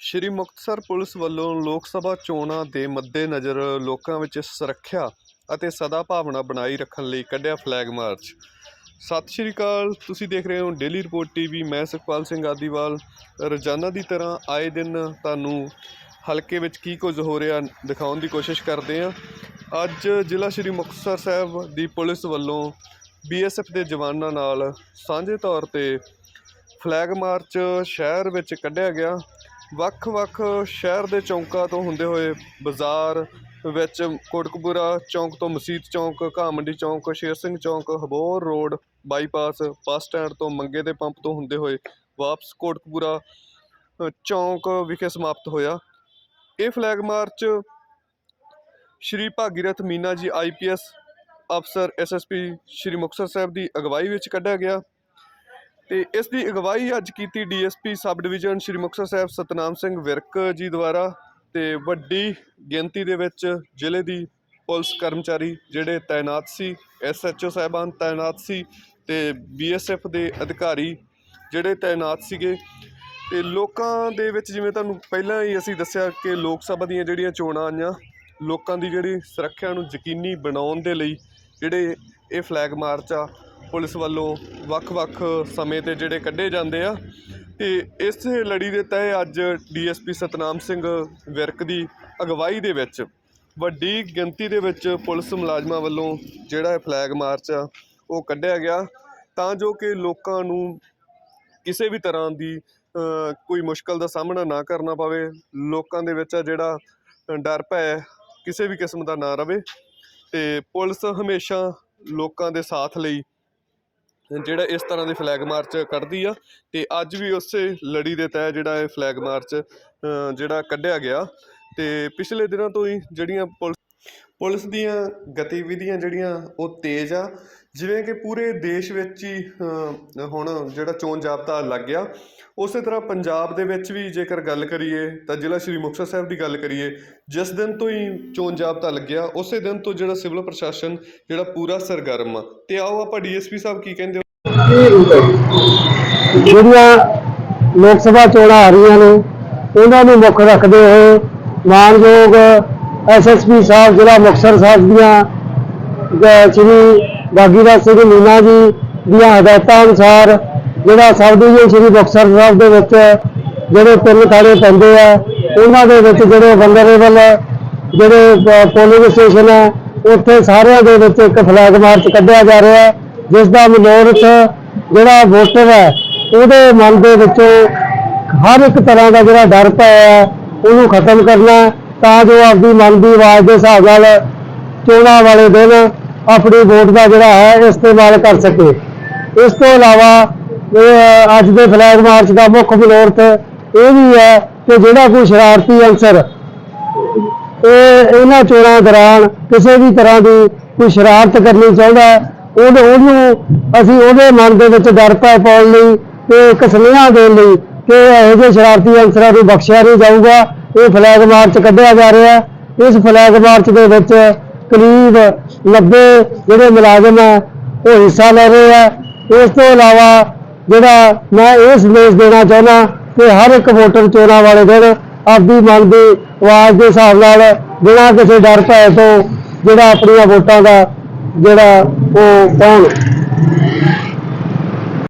ਸ਼੍ਰੀ Muktsar police ਵੱਲੋਂ ਲੋਕ ਸਭਾ ਚੋਣਾਂ ਦੇ ਮੱਦੇਨਜ਼ਰ ਲੋਕਾਂ ਵਿੱਚ ਸੁਰੱਖਿਆ ਅਤੇ ਸਦਾ ਭਾਵਨਾ ਬਣਾਈ ਰੱਖਣ ਲਈ ਕੱਢਿਆ ਫਲੈਗ ਮਾਰਚ। ਸਤਿ ਸ਼੍ਰੀ ਅਕਾਲ, ਤੁਸੀਂ ਦੇਖ ਰਹੇ ਹੋ ਡੇਲੀ ਰਿਪੋਰਟ ਟੀਵੀ, ਮੈਂ ਸੁਖਪਾਲ ਸਿੰਘ ਆਦੀਵਾਲ। ਰੋਜ਼ਾਨਾ ਦੀ ਤਰ੍ਹਾਂ ਆਏ ਦਿਨ ਤੁਹਾਨੂੰ ਹਲਕੇ ਵਿੱਚ ਕੀ ਕੁਝ ਹੋ ਰਿਹਾ ਦਿਖਾਉਣ ਦੀ ਕੋਸ਼ਿਸ਼ ਕਰਦੇ ਹਾਂ। ਅੱਜ ਜ਼ਿਲ੍ਹਾ ਸ਼੍ਰੀ ਮੁਕਤਸਰ ਸਾਹਿਬ ਦੀ ਪੁਲਿਸ ਵੱਲੋਂ ਬੀਐਸਐਫ ਦੇ ਜਵਾਨਾਂ ਨਾਲ ਸਾਂਝੇ ਤੌਰ ਤੇ ਫਲੈਗ ਮਾਰਚ ਸ਼ਹਿਰ ਵਿੱਚ ਕੱਢਿਆ ਗਿਆ। ਵੱਖ-ਵੱਖ ਸ਼ਹਿਰ ਦੇ ਚੌਂਕਾਂ ਤੋਂ ਹੁੰਦੇ ਹੋਏ ਬਾਜ਼ਾਰ ਵਿੱਚ ਕੋਟਕਪੂਰਾ ਚੌਂਕ ਤੋਂ ਮਸੀਤ ਚੌਂਕ ਘਾਹ ਮੰਡੀ ਚੌਂਕ, ਸ਼ੇਰ ਸਿੰਘ ਚੌਂਕ, ਹਬੋਰ ਰੋਡ ਬਾਈਪਾਸ ਬੱਸ ਸਟੈਂਡ ਤੋਂ ਮੰਗੇ ਦੇ ਪੰਪ ਤੋਂ ਹੁੰਦੇ ਹੋਏ ਵਾਪਸ ਕੋਟਕਪੂਰਾ ਚੌਂਕ ਵਿਖੇ ਸਮਾਪਤ ਹੋਇਆ। ਇਹ flag march Shri Bhagirath Meena ji IPS ਅਫਸਰ ਐਸਐਸਪੀ ਸ਼੍ਰੀ ਮੁਕਤਸਰ ਸਾਹਿਬ ਦੀ ਅਗਵਾਈ ਵਿੱਚ ਕੱਢਿਆ ਗਿਆ। ਤੇ ਇਸ ਦੀ ਅਗਵਾਈ ਅੱਜ ਕੀਤੀ DSP sub division Shri Muktsar Sahib Satnam Singh Virk ji ਦੁਆਰਾ ਤੇ ਵੱਡੀ ਗਿਣਤੀ ਦੇ ਵਿੱਚ ਜ਼ਿਲ੍ਹੇ ਦੀ ਪੁਲਿਸ ਕਰਮਚਾਰੀ ਜਿਹੜੇ ਤਾਇਨਾਤ ਸੀ ਐਸਐਚਓ ਸਾਹਿਬਾਨ ਤਾਇਨਾਤ ਸੀ ਤੇ ਬੀਐਸਐਫ ਦੇ ਅਧਿਕਾਰੀ ਜਿਹੜੇ ਤਾਇਨਾਤ ਸੀਗੇ। ਤੇ ਲੋਕਾਂ ਦੇ ਵਿੱਚ ਜਿਵੇਂ ਤੁਹਾਨੂੰ ਪਹਿਲਾਂ ਹੀ ਅਸੀਂ ਦੱਸਿਆ ਕਿ ਲੋਕ ਸਭਾ ਦੀਆਂ ਜਿਹੜੀਆਂ ਚੋਣਾਂ ਆਈਆਂ, ਲੋਕਾਂ ਦੀ ਜਿਹੜੀ ਸੁਰੱਖਿਆ ਨੂੰ ਯਕੀਨੀ ਬਣਾਉਣ ਦੇ ਲਈ ਜਿਹੜੇ ਇਹ ਫਲੈਗ ਮਾਰਚ ਆ ਪੁਲਿਸ ਵੱਲੋਂ ਵੱਖ-ਵੱਖ ਸਮੇਂ ਤੇ ਜਿਹੜੇ ਕੱਢੇ ਜਾਂਦੇ ਆ। ਤੇ ਇਸ ਲੜੀ ਦੇ ਤਹਿ ਅੱਜ ਡੀਐਸਪੀ ਸਤਨਾਮ ਸਿੰਘ ਵਿਰਕ ਦੀ ਅਗਵਾਈ ਦੇ ਵਿੱਚ ਵੱਡੀ ਗਿਣਤੀ ਦੇ ਵਿੱਚ ਪੁਲਿਸ ਮੁਲਾਜ਼ਮਾਂ ਵੱਲੋਂ ਜਿਹੜਾ ਇਹ ਫਲੈਗ ਮਾਰਚ ਆ, ਉਹ ਕੱਢਿਆ ਗਿਆ। ਤਾਂ ਜੋ ਕਿ ਲੋਕਾਂ ਨੂੰ ਕਿਸੇ ਵੀ ਤਰ੍ਹਾਂ ਦੀ ਕੋਈ ਮੁਸ਼ਕਲ ਦਾ ਸਾਹਮਣਾ ਨਾ ਕਰਨਾ ਪਵੇ। ਲੋਕਾਂ ਦੇ ਵਿੱਚ ਆ ਜਿਹੜਾ ਡਰ ਭੈ ਕਿਸੇ ਵੀ ਕਿਸਮ ਦਾ ਨਾ ਰਵੇ। ਤੇ ਪੁਲਿਸ ਹਮੇਸ਼ਾ ਲੋਕਾਂ ਦੇ ਸਾਥ ਲਈ ਜਿਹੜਾ ਇਸ ਤਰ੍ਹਾਂ ਦੇ ਫਲੈਗ ਮਾਰਚ ਕੱਢਦੀ ਆ ਤੇ ਅੱਜ ਵੀ ਉਸੇ ਲੜੀ ਦੇ ਤਹਿ ਜਿਹੜਾ ਇਹ ਫਲੈਗ ਮਾਰਚ ਜਿਹੜਾ ਕੱਢਿਆ ਗਿਆ ਤੇ ਪਿਛਲੇ ਦਿਨਾਂ ਤੋਂ ਹੀ ਜਿਹੜੀਆਂ ਪੁਲਿਸ ਪੁਲਿਸ ਦੀਆਂ ਗਤੀਵਿਧੀਆਂ ਜਿਹੜੀਆਂ ਉਹ ਤੇਜ਼ ਆ, ਜਿਵੇਂ ਕਿ ਪੂਰੇ ਦੇਸ਼ ਵਿੱਚ ਹੀ ਹੁਣ ਜਿਹੜਾ ਚੋਣ ਜਾਬਤਾ ਲੱਗ ਗਿਆ, ਉਸੇ ਤਰ੍ਹਾਂ ਪੰਜਾਬ ਦੇ ਵਿੱਚ ਵੀ ਜੇਕਰ ਗੱਲ ਕਰੀਏ ਤਾਂ ਜ਼ਿਲ੍ਹਾ ਸ਼੍ਰੀ ਮੁਕਤਸਰ ਸਾਹਿਬ ਦੀ ਗੱਲ ਕਰੀਏ, ਜਿਸ ਦਿਨ ਤੋਂ ਹੀ ਚੋਣ ਜਾਬਤਾ ਲੱਗਿਆ, ਉਸੇ ਦਿਨ ਤੋਂ ਜਿਹੜਾ ਸਿਵਲ ਪ੍ਰਸ਼ਾਸਨ ਜਿਹੜਾ ਪੂਰਾ ਸਰਗਰਮ ਆ, ਤੇ ਆਓ ਆਪਾਂ ਡੀਐਸਪੀ ਸਾਹਿਬ ਕੀ ਕਹਿੰਦੇ ਜਿਹੜੀਆਂ ਲੋਕ ਸਭਾ ਚੋਣਾਂ ਆ ਰਹੀਆਂ ਨੇ, ਉਹਨਾਂ ਨੂੰ ਮੁੱਖ ਰੱਖਦੇ ਹੋਏ ਮਾਨਯੋਗ ਐਸਐਸਪੀ ਸਾਹਿਬ, ਜ਼ਿਲ੍ਹਾ ਮੁਕਤਸਰ ਸਾਹਿਬ ਦੀਆਂ ਗ- ਸ਼੍ਰੀ ਬਾਗੀਰਾਜ ਸਿੰਘ ਮੀਨਾ ਜੀ ਦੀਆਂ ਹਦਾਇਤਾਂ ਅਨੁਸਾਰ ਜਿਹੜਾ ਸਬ ਡਿਵੀਜ਼ਨ ਸ਼੍ਰੀ ਮੁਕਤਸਰ ਸਾਹਿਬ ਦੇ ਵਿੱਚ ਜਿਹੜੇ ਤਿੰਨ ਥਾਣੇ ਪੈਂਦੇ ਆ, ਉਹਨਾਂ ਦੇ ਵਿੱਚ ਜਿਹੜੇ ਵੰਡਰੇਬਲ ਜਿਹੜੇ ਪੋਲਿੰਗ ਸਟੇਸ਼ਨ ਹੈ ਉੱਥੇ ਸਾਰਿਆਂ ਦੇ ਵਿੱਚ ਇੱਕ ਫਲੈਗ ਮਾਰਚ ਕੱਢਿਆ ਜਾ ਰਿਹਾ। ਹੈ ਜਿਸ ਦਾ ਮਨੋਰਥ ਜਿਹੜਾ ਵੋਟਰ ਹੈ, ਉਹਦੇ ਮਨ ਦੇ ਵਿੱਚੋਂ ਹਰ ਇੱਕ ਤਰ੍ਹਾਂ ਦਾ ਜਿਹੜਾ ਡਰ ਪਿਆ ਉਹਨੂੰ ਖਤਮ ਕਰਨਾ, ਤਾਂ ਜੋ ਆਪਦੀ ਮਨ ਦੀ ਆਵਾਜ਼ ਦੇ ਹਿਸਾਬ ਨਾਲ ਚੋਣਾਂ ਵਾਲੇ ਦਿਨ ਆਪਣੀ ਵੋਟ ਦਾ ਜਿਹੜਾ ਹੈ, ਇਸਤੇਮਾਲ ਕਰ ਸਕੇ। ਇਸ ਤੋਂ ਇਲਾਵਾ ਅੱਜ ਦੇ ਫਲੈਗ ਮਾਰਚ ਦਾ ਮੁੱਖ ਮਨੋਰਥ ਇਹ ਵੀ ਹੈ ਕਿ ਜਿਹੜਾ ਕੋਈ ਸ਼ਰਾਰਤੀ ਅਨਸਰ, ਇਹ ਇਹਨਾਂ ਚੋਣਾਂ ਦੌਰਾਨ ਕਿਸੇ ਵੀ ਤਰ੍ਹਾਂ ਦੀ ਕੋਈ ਸ਼ਰਾਰਤ ਕਰਨੀ ਚਾਹੁੰਦਾ ਹੈ, ਉਹਨੂੰ ਅਸੀਂ ਉਹਦੇ ਮਨ ਦੇ ਵਿੱਚ ਡਰ ਪੈ ਪਾਉਣ ਲਈ ਤੇ ਇੱਕ ਸੁਨੇਹਾ ਦੇਣ ਲਈ ਕਿ ਇਹੋ ਜਿਹੇ ਸ਼ਰਾਰਤੀ ਅਨਸਰਾਂ ਨੂੰ ਬਖਸ਼ਿਆ ਨਹੀਂ ਜਾਊਗਾ। ਇਹ ਫਲੈਗ ਮਾਰਚ ਕੱਢਿਆ ਜਾ ਰਿਹਾ। ਇਸ ਫਲੈਗ ਮਾਰਚ ਦੇ ਵਿੱਚ ਕਰੀਬ 90 ਜਿਹੜੇ ਮੁਲਾਜ਼ਮ ਹੈ ਉਹ ਹਿੱਸਾ ਲੈ ਰਹੇ ਆ। ਇਸ ਤੋਂ ਇਲਾਵਾ ਜਿਹੜਾ ਮੈਂ ਇਹ ਸੰਦੇਸ਼ ਦੇਣਾ ਚਾਹੁੰਦਾ ਕਿ ਹਰ ਇੱਕ ਵੋਟਰ ਚੋਣਾਂ ਵਾਲੇ ਦਿਨ ਆਪਦੀ ਮਨ ਦੀ ਆਵਾਜ਼ ਦੇ ਹਿਸਾਬ ਨਾਲ ਬਿਨਾਂ ਕਿਸੇ ਡਰ ਭੈ ਤੋਂ ਜਿਹੜਾ ਆਪਣੀਆਂ ਵੋਟਾਂ ਦਾ ਜਿਹੜਾ ਉਹ ਕੌਣ?